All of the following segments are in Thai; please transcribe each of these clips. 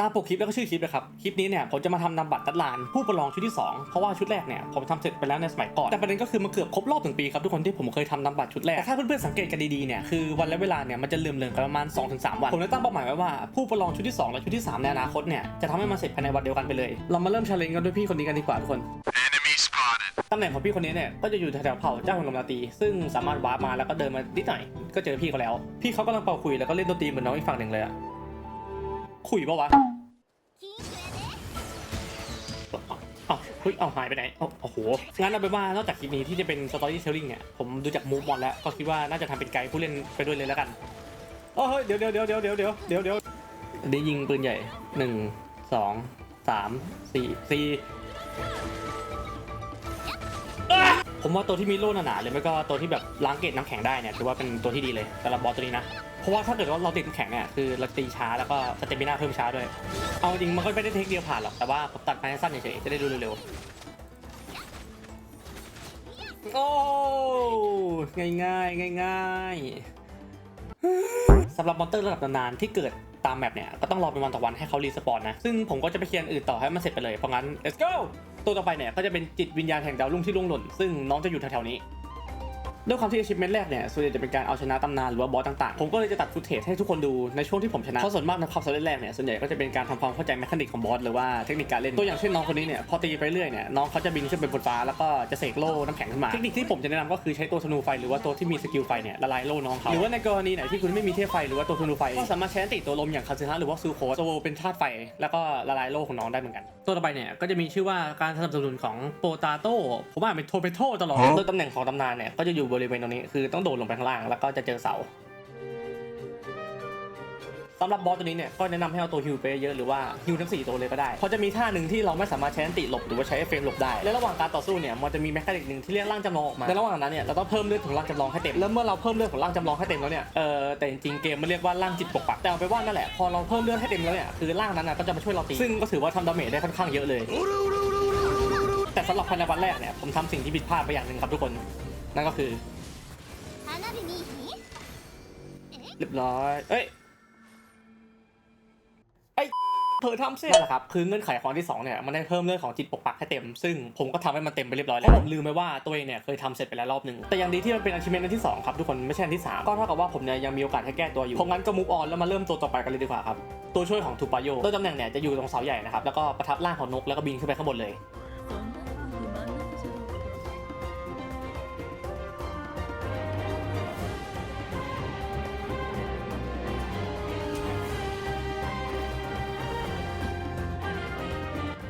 ตามปกคลิปแล้วก็ชื่อคลิปเลยครับ คลิปนี้เนี่ยผมจะมาทำนำบัตรตัดลาน ผู้ประลองชุดที่ 2 เพราะว่าชุดแรกเนี่ยผมทำเสร็จไปแล้วในสมัยก่อน แต่ประเด็นก็คือมันเกือบครบรอบถึงปีครับทุกคนที่ผมเคยทำนำบัตรชุดแรก แต่ถ้าเพื่อนๆสังเกตกันดีๆเนี่ยคือวันและเวลาเนี่ยมันจะเลื่อมๆกันประมาณ 2-3 วัน ผมเลยตั้งเป้าหมายไว้ว่าผู้ประลองชุดที่ 2 และชุดที่ 3 ในอนาคตเนี่ยจะทำให้มันเสร็จภายในวันเดียวกันไปเลย เรามาเริ่มชาเลนจ์กันด้วยพี่คนนี้กันดีกว่าทุกคน Enemy spotted. ตำแหน่งของพี่คนนี้เนี่ยก็จะอยู่แถวๆเผ่าเจ้าแห่งลมราตรีซึ่งสามารถวาร์ปมาแล้วก็เดินมานิดหน่อยก็เจอพี่เขาแล้ว พี่เขากำลังเป่าคุยแล้วก็เล่นดนตรีเหมือนน้องอีกฝั่งหนึ่งเลยอะ คุยปะวะเอ้าเฮ้ยเอาหายไปไหนเอ้าโอ้โห งั้นเอาไปนว่านอกจากคลิปนี้ที่จะเป็นสตอรี่เทลลิ่งเนี่ย ผมดูจากมูฟบอลแล้ว ก็คิดว่าน่าจะทำเป็นไกด์ผู้เล่นไปด้วยเลยแล้วกันโอ้เฮ้ย เดี๋ยวเดี๋ยวเดี๋ยวเดี๋ยวเดี๋ยวเดี๋ยวเดี๋ยวเดี๋ยวได้ยิงปืนใหญ่หนึ่งสองสามสี่สี่ผมว่าตัวที่มีโล่หนาๆหรือไม่ก็ตัวที่แบบล้างเกล็ดน้ำแข็งได้เนี่ยถือว่าเป็นตัวที่ดีเลยสำหรับบอสตัวนี้นะ เพราะว่าถ้าเกิดว่าเราติดน้ำแข็งเนี่ยคือเราตีช้าแล้วก็สเตมินาเพิ่มช้าด้วย เอาจริงมันก็ไม่ได้เทคเดียวผ่านหรอกแต่ว่าผมตัดมาให้สั้นเฉยๆจะได้ดูเร็วๆโอ้ง่ายง่ายง่ายง่ายๆสำหรับมอนเตอร์ระดับนานๆที่เกิดตามแมปเนี่ยก็ต้องรอเป็นวันต่อวันให้เขารีสปอนนะ ซึ่งผมก็จะไปเคลียร์อื่นต่อให้มันเสร็จไปเลยเพราะงั้น let's go ตัวต่อไปเนี่ยก็จะเป็นจิตวิญญาณแห่งดาวรุ่งที่ล่วงหล่น ซึ่งน้องจะอยู่แถวๆนี้ ด้วยความที่ achievement แรกเนี่ยส่วนใหญ่จะเป็นการเอาชนะตำนานหรือว่าบอสต่างๆ ผมก็เลยจะตัดฟุตเทจให้ทุกคนดูในช่วงที่ผมชนะ เพราะส่วนมากในความสำเร็จแรกเนี่ยส่วนใหญ่ก็จะเป็นการทำความเข้าใจแมคานิกของบอสหรือว่าเทคนิคการเล่น ตัวอย่างเช่นน้องคนนี้เนี่ยพอตีไปเรื่อยเนี่ยน้องเขาจะบินขึ้นไปบนฟ้าแล้วก็จะเสกโล่น้ำแข็งขึ้นมา เทคนิคที่ผมจะแนะนำก็คือใช้ตัวธนูไฟหรือว่าตัวที่มีสกิลไฟเนี่ยละลายโล่น้องเขาหรือว่าในกรณีไหนที่คุณไม่มีเทพไฟหรือว่าตัวธนูไฟก็สามารถใช้อันติตัวลมอย่างคาซึฮะหรือว่าซูโคสโซโวเป็นธาตุไฟแล้วก็ละลายโล่ของน้องได้เหมือนกันตัวต่อไปเนี่ยก็จะมีชื่อว่าการสนับสนุนของโปตาโต้ผมว่าเป็นโทเปโตตลอดฮะโดยตำแหน่งของตำนานเนี่ยก็จะอยู่บริเวณตรงนี้คือต้องโดดลงไปข้างล่างแล้วก็จะเจอเสาสำหรับบอสตัวนี้เนี่ยก็แนะนำให้เอาตัวฮิวไปเยอะหรือว่าฮิวทั้ง4ตัวเลยก็ได้เพราะจะมีท่าหนึ่งที่เราไม่สามารถใช้อันติหลบหรือว่าใช้เอฟเฟกต์หลบได้และระหว่างการต่อสู้เนี่ยมันจะมีแมคานิกหนึ่งที่เรียกร่างจำลองออกมาในระหว่างนั้นเนี่ยเราต้องเพิ่มเลือดของร่างจำลองให้เต็มแล้วเมื่อเราเพิ่มเลือดของร่างจำลองให้เต็มแล้วเนี่ยเออแต่จริงๆเกมมันเรียกว่าร่างจิตปกปักแต่เอาไปนว่านั่นแหละพอเราเพิ่มเลือดให้เต็มแล้วเนี่ยคือร่างนั้นนะก็จะมาช่วยเราตีซึ่งก็ถือว่าทำดาเมจได้ค่อนข้างเยอะเลยแต่สำหรับภายในวันแรกเนี่ยผมทำสิ่งที่ผิดพลาดไปอย่างหนึ่งครับทุกคน นั่นก็คือเรียบร้อยเอ้ยไอ้เผลอทำเสร็จนั่นแหละครับคือเงื่อนไขของที่2เนี่ยมันได้เพิ่มเรื่องของจิตปกปักให้เต็ม ซึ่งผมก็ทำให้มันเต็มไปเรียบร้อยแล้วผมลืมไปว่าตัวเองเนี่ยเคยทำเสร็จไปแล้วรอบหนึ่งแต่ยังดีที่มันเป็นอาชีพอันที่2ครับทุกคนไม่ใช่ที่ 3 ก็เท่ากับว่าผมเนี่ยยังมีโอกาสให้แก้ตัวอยู่เพราะงั้นก็มุกออนแล้วมาเริ่มตัวต่อไปกันเลยดีกว่าครับตัวช่วยของทูปาโยตัวตำแหน่งเนี่ยจะอยู่ตรงเสาใหญ่นะครับแล้วก็ประทับร่างของนกแล้วก็บินขึ้นไปข้างบนเลย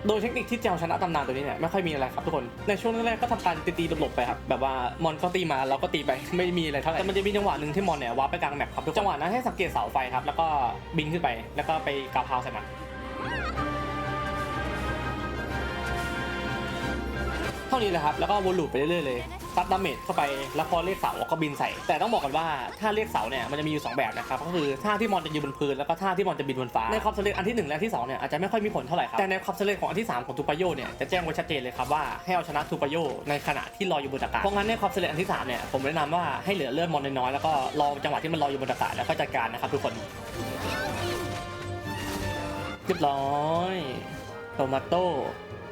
โดยเทคนิคที่จะเอาชนะตำนานตัวนี้เนี่ยไม่ค่อยมีอะไรครับทุกคน ในช่วงแรกๆก็ทำการตีตีๆหลบๆไปครับแบบว่ามอนเขาตีมาเราก็ตีไปไม่มีอะไรเท่าไหร่แต่มันจะมีจังหวะหนึ่งที่มอนเนี่ยวาร์ปไปกลางแมปครับทุกจังหวะนั้นให้สังเกตเสาไฟครับแล้วก็บินขึ้นไปแล้วก็ไปกาวพาวใส่มันเท่านี้แหละครับแล้วก็วนลูปไปเรื่อยๆเลย ซัดดาเมจเข้าไปแล้วพอเรียกเสาก็บินใส่ แต่ต้องบอกกันว่าถ้าเรียกเสาเนี่ยมันจะมีอยู่ 2 แบบนะครับก็คือท่าที่มอนจะยืนบนพื้นแล้วก็ท่าที่มอนจะบินบนฟ้าในความสำเร็จอันที่ 1 และอันที่2เนี่ยอาจจะไม่ค่อยมีผลเท่าไหร่ครับแต่ในความสำเร็จของอันที่ 3 ของทูปาโยเนี่ยจะแจ้งไว้ชัดเจนเลยครับว่าให้เอาชนะทูปาโยในขณะที่ลอยอยู่บนอากาศเพราะงั้นในความสำเร็จอันที่3เนี่ยผมแนะนำว่าให้เหลือเลือดมอนน้อยๆแล้วก็รอจังหวะที่มันลอยอยู่บนอากาศแล้วก็จัดการนะครับทุกคนเรียบร้อยโตมาโต้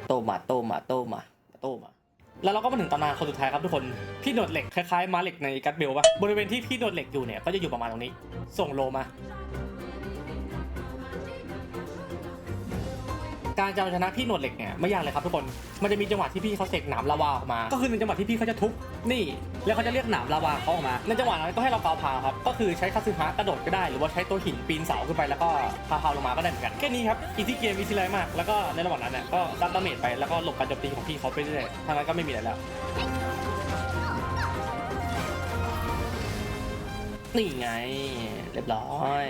โตมาโตมาโตมาโตมา แล้วเราก็มาถึงตำนานคนสุดท้ายครับทุกคนพี่หนวดเหล็กคล้ายๆม้าเหล็กในกัตเบลปะบริเวณที่พี่หนวดเหล็กอยู่เนี่ยก็จะอยู่ประมาณตรงนี้ ส่งโลมา การจะเอาชนะพี่หนวดเหล็กเนี่ยไม่ยากเลยครับทุกคน มันจะมีจังหวะที่พี่เขาเสกหนามลาวาออกมา ก็คือในจังหวะที่พี่เขาจะทุบนี่ แล้วเขาจะเรียกหนามลาวาเขาออกมา ในจังหวะนั้นก็ให้เรากาวพาครับ ก็คือใช้คาซึฮะกระโดดก็ได้ หรือว่าใช้ตัวหินปีนเสาขึ้นไปแล้วก็พาพาลงมาก็ได้เหมือนกันแค่นี้ครับอีซี่เกมอีซี่ไลมาก แล้วก็ในระหว่างนั้นเนี่ยก็ซัดดาเมจไปแล้วก็หลบการโจมตีของพี่เขาไปเรื่อยทางนั้นก็ไม่มีอะไรแล้วนี่ไง เรียบร้อย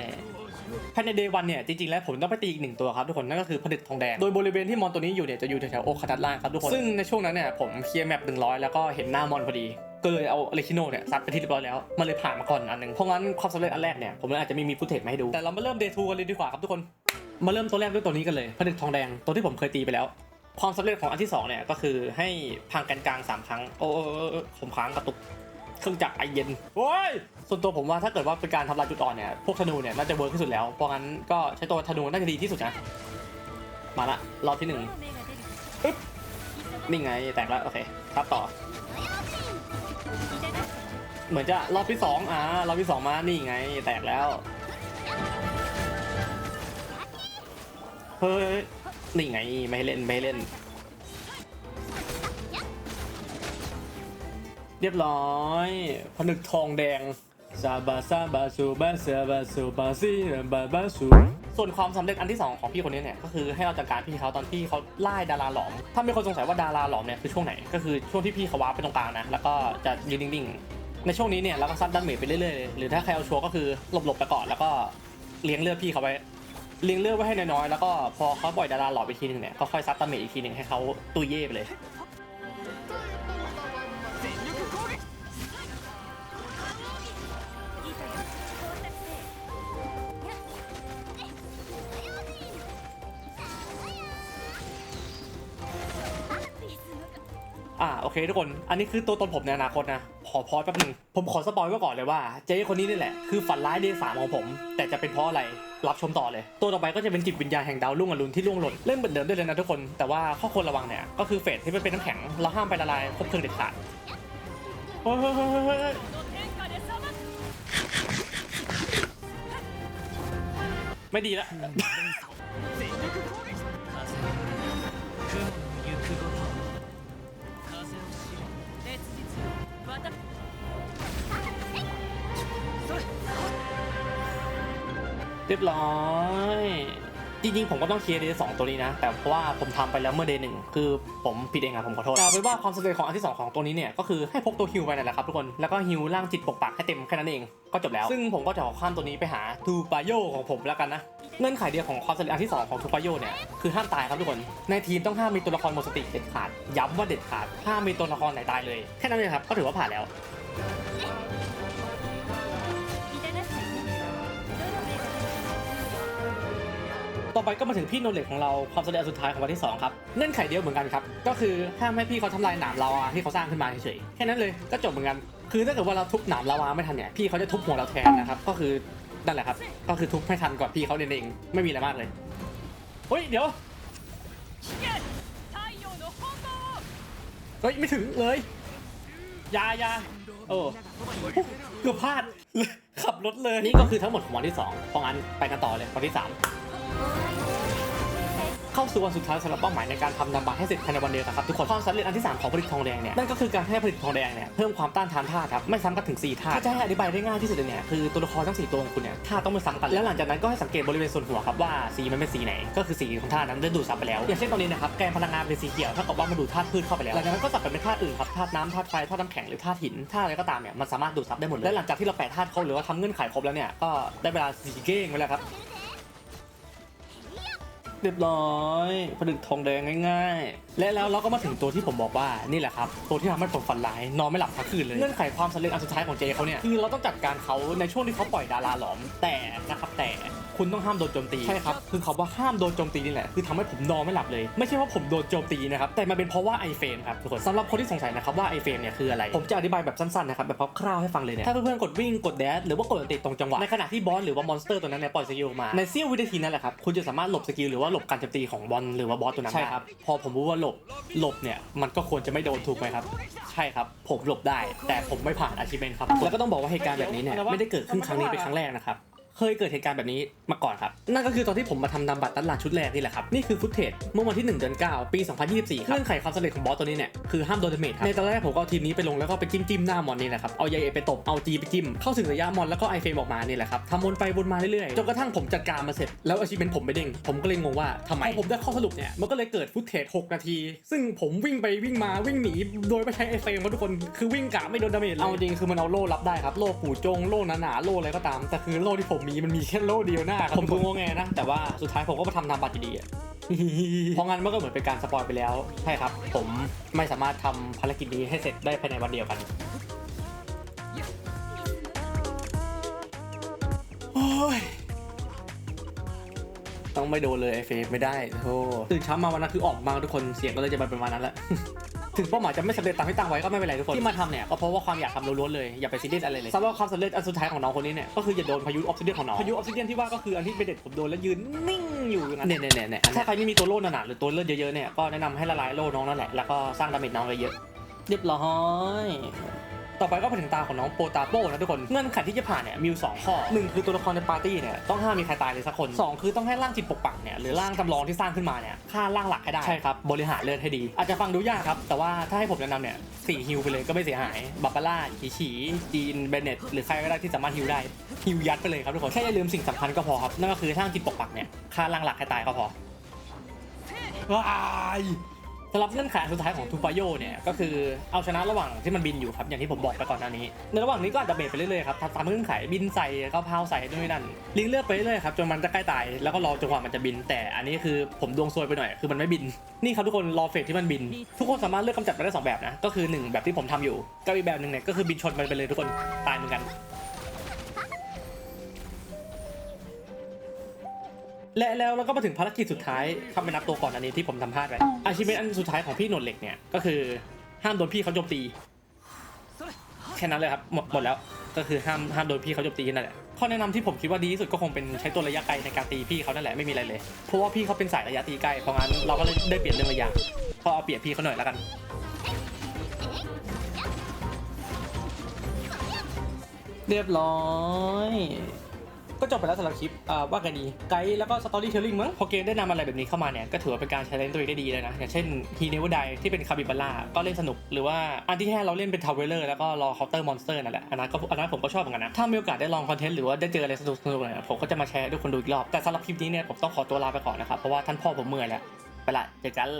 ภายในเดย์วันเนี่ยจริงๆแล้วผมต้องไปตีอีกหนึ่งตัวครับทุกคนนั่นก็คือผนึกทองแดงโดยบริเวณที่มอนตัวนี้อยู่เนี่ยจะอยู่แถวๆโอคาดัดล่างครับทุกคนซึ่งในช่วงนั้นเนี่ยผมเคลียร์แมปหนึ่งร้อยแล้วก็เห็นหน้ามอนพอดีก็เลยเอาอเลคิโนเนี่ยซัดไปที่เรียบร้อยแล้ว มันเลยผ่านมาก่อนอันหนึ่งเพราะงั้นความสำเร็จอันแรกเนี่ยผมเลยอาจจะไม่มีฟุตเทจมาให้ดู แต่เรามาเริ่มเดย์ทูกันเลยดีกว่าครับทุกคน มาเริ่มตัวแรกด้วยตัวนี้กันเลยผนึกทองแดงตัวที่ผมเคยตีไปแล้ว ความสำเร็จของอันที่สองเนี่ยก็คือให้พังกันกลางสามครั้งโอ้โอ้โอ้โอ้ผมค้างกระตุก เครื่องจักรไอเย็นโอ้ยส่วนตัวผมว่าถ้าเกิดว่าเป็นการทำลายจุดอ่อนเนี่ยพวกธนูเนี่ยน่าจะเวิร์กที่สุดแล้วเพราะงั้นก็ใช้ตัวธนูน่าจะดีที่สุดนะมาละรอบที่หนึ่งปึ๊บนี่ไงแตกแล้วโอเคครับต่อ เหมือนจะรอบที่สองอ่ารอบที่สองมานี่ไงแตกแล้วเฮ้ยนี่ไงไม่ให้เล่นไม่ให้เล่น เรียบร้อยผนึกทองแดงซาบาซาบาซูบาซบาซูบาซีบาบาซูส่วนความสำเร็จอันที่ 2 ของพี่คนนี้เนี่ยก็คือให้เราจัดการพี่เขาตอนที่เขาไล่ดาราหลอม ถ้ามีคนสงสัยว่าดาราหลอมเนี่ยคือช่วงไหน ก็คือช่วงที่พี่เขาวาไปตรงกลางนะ แล้วก็จะยืนนิ่งๆ ในช่วงนี้เนี่ยเราก็ซัดดาเมจไปเรื่อยๆ หรือถ้าใครเอาชัวร์ก็คือหลบๆไปก่อนแล้วก็เลี้ยงเลือดพี่เขาไว้เลี้ยงเลือดไว้ให้น้อยๆ แล้วก็พอเขาปล่อยดาราหลอมไปทีนึงเนี่ยก็ค่อยซัดดาเมจอีกทีหนึ่งให้เขาตุยเย่ไปเลย อ่าโอเคทุกคน อันนี้คือตัวตนผมในอนาคตนะขอพอยแป๊บหนึง ผมขอสปอยไว้ก่อนเลยว่าเจ๊คนนี้นี่แหละ คือฝันร้ายเดย์สามของผม แต่จะเป็นเพราะอะไรรับชมต่อเลย ตัวต่อไปก็จะเป็นจิตวิญญาณแห่งดาวรุ่งอรุณที่ล่วงหล่นเล่นเหมือนเดิมได้เลยนะทุกคน แต่ว่าข้อควรระวังเนี่ยก็คือเฟสที่มันเป็นน้ำแข็งเราห้ามไปละลายคบเพลิงเด็ดขาดเฮ้ยเฮ้ยเฮ้ยเฮ้ยเฮ้ยไม่ดีละ รียบร้อยจริงๆ ผมก็ต้องเคลียร์เดย์สองตัวนี้นะ แต่เพราะว่าผมทำไปแล้วเมื่อเดย์หนึ่งคือผมผิดเองอะผมขอโทษเอาเป็นว่าความสำเร็จของอันที่สองของตัวนี้เนี่ย ก็คือให้พกตัวฮิวไปนั่นแหละครับทุกคน แล้วก็ฮิวร่างจิตปกปักให้เต็มแค่นั้นเอง ก็จบแล้ว ซึ่งผมก็จะขอข้ามตัวนี้ไปหาทูปาโยของผมแล้วกันนะ เงื่อนไขเดียวของความสำเร็จอันที่สองของทูปาโยเนี่ยคือห้ามตายครับทุกคน ในทีมต้องห้ามมีตัวละครหมดสติเด็ดขาด ย้ำว่าเด็ดขาด ห้ามมีตัวละครไหนตายเลย แค่นั้นเลยครับ ก็ถือว่าผ่านแล้ว ต่อไปก็มาถึงพี่โนเลตของเราความสำเร็จสุดท้ายของวันที่ 2 ครับเงื่อนไขเดียวเหมือนกันครับ ก็คือห้ามให้พี่เขาทำลายหนามลาวาที่เขาสร้างขึ้นมาเฉยๆแค่นั้นเลยก็จบเหมือนกัน คือถ้าเกิดว่าเราทุบหนามลาวาไม่ทันเนี่ยพี่เขาจะทุบหัวเราแทนนะครับก็คือนั่นแหละครับ ก็คือทุบให้ทันก่อนพี่เขาเองไม่มีอะไรมากเลยเฮ้ยเดี๋ยวเฮ้ยไม่ถึงเลยยายาโอ้เกือบพลาดขับรถเลยนี่ก็คือทั้งหมดของวันที่2เพราะงั้นไปกันต่อเลยวันที่ 3 เข้าสู่วันสุดท้ายสำหรับเป้าหมายในการทำนำบัตรให้เสร็จภายในวันเดียวนะครับทุกคนความสำเร็จอันที่ 3 ของผลิตทองแดงเนี่ยนั่นก็คือการให้ผลิตทองแดงเนี่ยเพิ่มความต้านทานธาตุครับไม่ซ้ำกันถึง4ธาตุถ้าจะให้อธิบายได้ง่ายที่สุดเลยเนี่ยคือตัวละครทั้ง 4 ตัวของคุณเนี่ยธาตุต้องไม่ซ้ำกันแล้วหลังจากนั้นก็ให้สังเกตบริเวณส่วนหัวครับว่าสีมันเป็นสีไหน ก็คือสีของธาตุนั้นได้ดูดซับไปแล้วอย่างเช่นตอนนี้นะครับแกนพลังงานเป็นสีเขียวเท่ากับว่ามันดูดธาตุพืชเข้าไปแล้วหลังจากนั้นก็สับเป็นธาตุอื่นครับธาตุน้ำธาตุไฟธาตุน้ำแข็งหรือธาตุหินธาตุอะไรก็ตามเนี่ยมันสามารถดูดซับได้หมดเลยและหลังจากที่เราแปะธาตุครบหรือว่าทำเงื่อนไขครบแล้วเนี่ยก็ได้เวลาสีเก้งไปแล้วครับ เรียบร้อยผลึกทองแดงง่าย ๆและแล้วเราก็มาถึงตัวที่ผมบอกว่านี่แหละครับตัวที่ทำให้ผมฝันร้ายนอนไม่หลับทั้งคืนเลยเงื่อนไขความสำเร็จอันสุดท้ายของเจเขาเนี่ยคือเราต้องจัดการเขาในช่วงที่เขาปล่อยดาราหลอมแต่นะครับแต่คุณต้องห้ามโดนโจมตีใช่ครับคือเขาว่าห้ามโดนโจมตีนี่แหละคือทำให้ผมนอนไม่หลับเลย ไม่ใช่ว่าผมโดนโจมตีนะครับแต่มันเป็นเพราะว่าไอเฟรมครับทุกคนสำหรับคนที่สงสัยนะครับว่าไอเฟรมเนี่ยคืออะไร ผมจะอธิบายแบบสั้นๆนะครับแบบคร่าวๆให้ฟังเลยเนี่ยถ้าเพื่อนๆกดวิ่งกดแดชหรือว่ากดติดตรงจังหวะในขณะที่บอสหรือว่ามอนสเตอร์ตัวนั้นเนี่ยปล่อยสกิลมาในเสี้ยววินาทีนั่นแหละครับคุณจะสามารถหลบสกิลหรือว่าหลบการโจมตีของบอลหรือว่าบอสตัวนั้นใช่ครับพอผมรู้ว่าหลบหลบเนี่ยมันก็ควรจะไม่โดนถูกไหมครับ ใช่ครับ ผมหลบได้ แต่ผมไม่ผ่านอาชีพเมนครับ แล้วก็ต้องบอกว่าเหตุการณ์แบบนี้เนี่ยไม่ได้เกิดขึ้นครั้งนี้เป็นครั้งแรกนะครับ เคยเกิดเหตุการณ์แบบนี้มาก่อนครับ นั่นก็คือตอนที่ผมมาทำนำบัตรตัดหลาดชุดแรกนี่แหละครับ นี่คือฟุตเทจเมื่อวันที่ 1 เดือน 9 ปี 2024 ครับเงื่อนไขความสำเร็จของบอสตัวนี้เนี่ย คือห้ามโดนดาเมจครับ ในตอนแรกผมก็เอาทีมนี้ไปลงแล้วก็ไปจิ้มจิ้มหน้ามอนนี่แหละครับ เอายาเอไปตบ เอาจีไปจิ้ม เข้าถึงระยะมอนแล้วก็ไอเฟรมออกมานี่แหละครับทำวนไปวนมาเรื่อยๆ จนกระทั่งผมจัดการมาเสร็จแล้วอาชีพเป็นผมไปเด้งผมก็เลยงงว่าทำไมพอผมได้ข้อสรุปเนี่ยมันก็เลยเกิดฟุตเทจ6นาที ซึ่งผมวิ่งไปวิ่งมาวิ่งหนีโดยไม่ใช้ไอเฟรมครับทุกคนคือวิ่งกะไม่โดนดาเมจเลยเอาจริงคือมันเอาโล่รับได้ครับโล่ปู่จงโล่หนาๆโล่อะไรก็ตามแต่คือโล่ที่ผมมีมันมีแค่โล่เดียวหน้าครับผมก็งงแงนะ แต่ว่าสุดท้ายผมก็มาทำตามบัตรอยู่ดีอะเพราะงั้นมันก็เหมือนเป็นการสปอยไปแล้ว ใช่ครับ ผมไม่สามารถทำภารกิจนี้ให้เสร็จได้ภายในวันเดียวกันโอ้ยต้องไม่โดนเลยไอเฟรมไม่ได้โธ่ตื่นเช้ามาวันนั้นคือออกมาทุกคนเสียงก็เลยจะไปประมาณนั้นแหละ ถึงเป้าหมายจะไม่สำเร็จตามที่ตั้งไว้ก็ไม่เป็นไรทุกคนที่มาทำเนี่ยก็เพราะว่าความอยากทำล้วนๆเลยอย่าไปซีเรียสอะไรเลยสำหรับความสำเร็จอันสุดท้ายของน้องคนนี้เนี่ยก็คืออย่าโดนพายุออฟซิเดียนของน้องพายุออฟซิเดียนที่ว่าก็คืออันที่เป็นเด็ดผมโดนแล้วยืนนิ่งอยู่อย่างนั้นเนี่ยเนี่ยเนี่ยถ้าใครไม่มีตัวโล่หนาๆหรือตัวเลือดเยอะๆเนี่ยก็แนะนำให้ละลายโล่น้องนั่นแหละแล้วก็สร้างดาเมจน้องเยอะๆเรียบร้อย ต่อไปก็ไปถึงตาของน้องโปตาโป้นะทุกคน เงื่อนไขที่จะผ่านเนี่ยมีอยู่สองข้อหนึ่งคือตัวละครในปาร์ตี้เนี่ยต้องห้ามมีใครตายเลยสักคนสองคือต้องให้ร่างจิตปกปักเนี่ยหรือร่างจำลองที่สร้างขึ้นมาเนี่ยฆ่าร่างหลักให้ได้ใช่ครับบริหารเลือดให้ดี อาจจะฟังดูยากครับ แต่ว่าถ้าให้ผมแนะนำเนี่ยสี่ฮิวไปเลยก็ไม่เสียหายบับปาร่าขีฉีจีนเบเนตหรือใครก็ได้ที่สามารถฮิวได้ฮิวยัดไปเลยครับทุกคนแค่อย่าลืมสิ่งสำคัญก็พอครับนั่นก็คือร่างจิตปกปักเนี่ยฆ่าร่างหลักให้ตายก็พอว้าย สำหรับเงื่อนไขสุดท้ายของทูปาโยเนี่ยก็คือเอาชนะระหว่างที่มันบินอยู่ครับอย่างที่ผมบอกไปก่อนหน้านี้ ในระหว่างนี้ก็อาจจะเบรกไปเรื่อยๆครับตามเงื่อนไขบินใส่ก็พาวใส่ด้วยนั่นลิงเลือกไปเรื่อยๆครับจนมันจะใกล้ตายแล้วก็รอจนกว่ามันจะบิน แต่อันนี้คือผมดวงซวยไปหน่อยคือมันไม่บินนี่ครับทุกคนรอเฟสที่มันบิน ทุกคนสามารถเลือกกำจัดไปได้สองแบบนะก็คือหนึ่งแบบที่ผมทำอยู่กับอีกแบบหนึ่งเนี่ยก็คือบินชนมันไปเลยทุกคนตายเหมือนกัน และแล้วเราก็มาถึงภารกิจสุดท้ายทำเป็นนับตัวก่อนอันนี้ที่ผมทำพลาดไปอาชีพอันสุดท้ายของพี่หนวดเหล็กเนี่ยก็คือห้ามโดนพี่เขาโจมตี แค่นั้นเลยครับหมดหมดแล้วก็คือห้ามห้ามโดนพี่เขาโจมตีนั่นแหละข้อแนะนำที่ผมคิดว่าดีที่สุดก็คงเป็นใช้ตัวระยะไกลในการตีพี่เขานั่นแหละไม่มีอะไรเลยเพราะว่าพี่เขาเป็นสายระยะตีไกลเพราะงั้นเราก็เลยได้เปลี่ยนเรื่องระยะพอเอาเปรียบพี่เขาหน่อยแล้วกันเรียบร้อย ก็จบไปแล้วสำหรับคลิปว่ากันดีไกด์แล้วก็สตอรี่เทลลิ่งมั้งพอเกมได้นำอะไรแบบนี้เข้ามาเนี่ยก็ถือว่าเป็นการใช้เลนตัวเองได้ดีเลยนะอย่างเช่น He Never Die ที่เป็นคาบิบาร่าก็เล่นสนุกหรือว่าอันที่แค่เราเล่นเป็นทาวเวลเลอร์แล้วก็รอเคาน์เตอร์มอนสเตอร์นั่นแหละอันนั้นก็อันนั้นผมก็ชอบเหมือนกันนะถ้ามีโอกาสได้ลองคอนเทนต์หรือว่าได้เจออะไรสนุกสนุกๆเนี่ยผมก็จะมาแชร์ให้ทุกคนดูอีกรอบแต่สำหรับคลิปนี้เนี่ยผมต้องขอตัวลาไปก่อนนะครับเพราะว่าท่านพ่อผมเมื่อยแล้วไปละเจอกัน